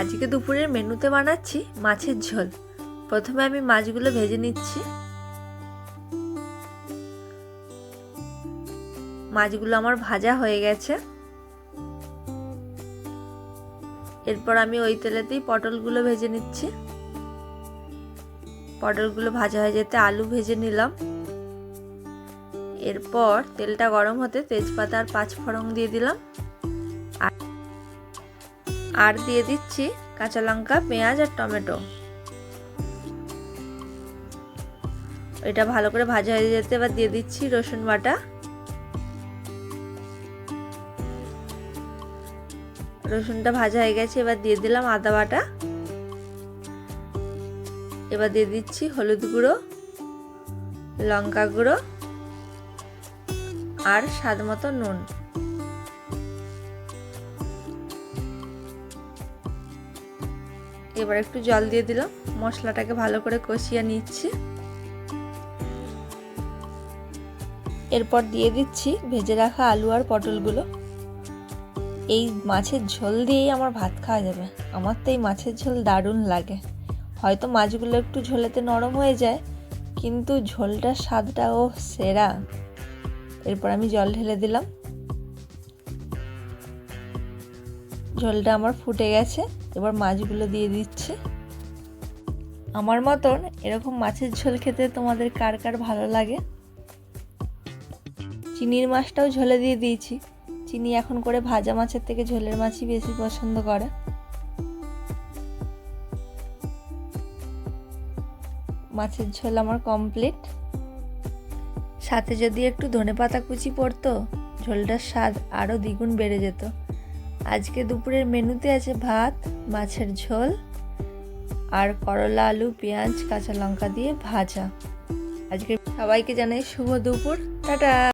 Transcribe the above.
আজকে দুপুরের মেনুতে বানাচ্ছি মাছের ঝোল। প্রথমে আমি মাছগুলো ভেজে নিচ্ছি। মাছগুলো আমার ভাজা হয়ে গেছে। এরপর আমি ওই তেলেতেই পটলগুলো ভেজে নিচ্ছি। পটলগুলো ভাজা হয়ে যেতে আলু ভেজে নিলাম। এরপর তেলটা গরম হতে তেজপাতা আর পাঁচ ফোড়ন দিয়ে দিলাম। আর দিয়ে দিচ্ছি কাঁচা লঙ্কা, পেঁয়াজ আর টমেটো। এটা ভালো করে ভাজা হয়ে যেতে এবার দিয়ে দিচ্ছি রসুন বাটা। রসুনটা ভাজা হয়ে গেছে, এবার দিয়ে দিলাম আদা বাটা। এবার দিয়ে দিচ্ছি হলুদ গুঁড়ো, লঙ্কা গুঁড়ো আর স্বাদ মতো নুন। এবার একটু জল দিয়ে দিলাম। মশলাটাকে ভালো করে কষিয়ে নিচ্ছি। এরপর দিয়ে দিচ্ছি ভেজে রাখা আলু আর পটলগুলো। এই মাছের ঝোল দিয়েই আমার ভাত খাওয়া যাবে। আমার তো এই মাছের ঝোল দারুণ লাগে। হয়তো মাছগুলো একটু ঝোলেতে নরম হয়ে যায়, কিন্তু ঝোলটার স্বাদটা ও সেরা। এরপর আমি জল ঢেলে দিলাম। ঝোলটা আমার ফুটে গেছে, এবার মাছগুলো দিয়ে দিচ্ছি। আমার মতন এরকম মাছের ঝোল খেতে তোমাদের কার কার ভালো লাগে? চিনির মাছটাও ঝোলে দিয়ে দিয়েছি। চিনি এখন করে ভাজা মাছের থেকে ঝোলের মাছই বেশি পছন্দ করে। মাছের ঝোল আমার কমপ্লিট। সাথে যদি একটু ধনেপাতা কুচি পড়তো, ঝোলটার স্বাদ আরও দ্বিগুণ বেড়ে যেত। আজকে দুপুরের মেনুতে আছে ভাত, মাছের ঝোল আর করলা, আলু, পেঁয়াজ, কাঁচা লঙ্কা দিয়ে ভাজা। আজকে সবাইকে জানাই শুভ দুপুর। টাটা!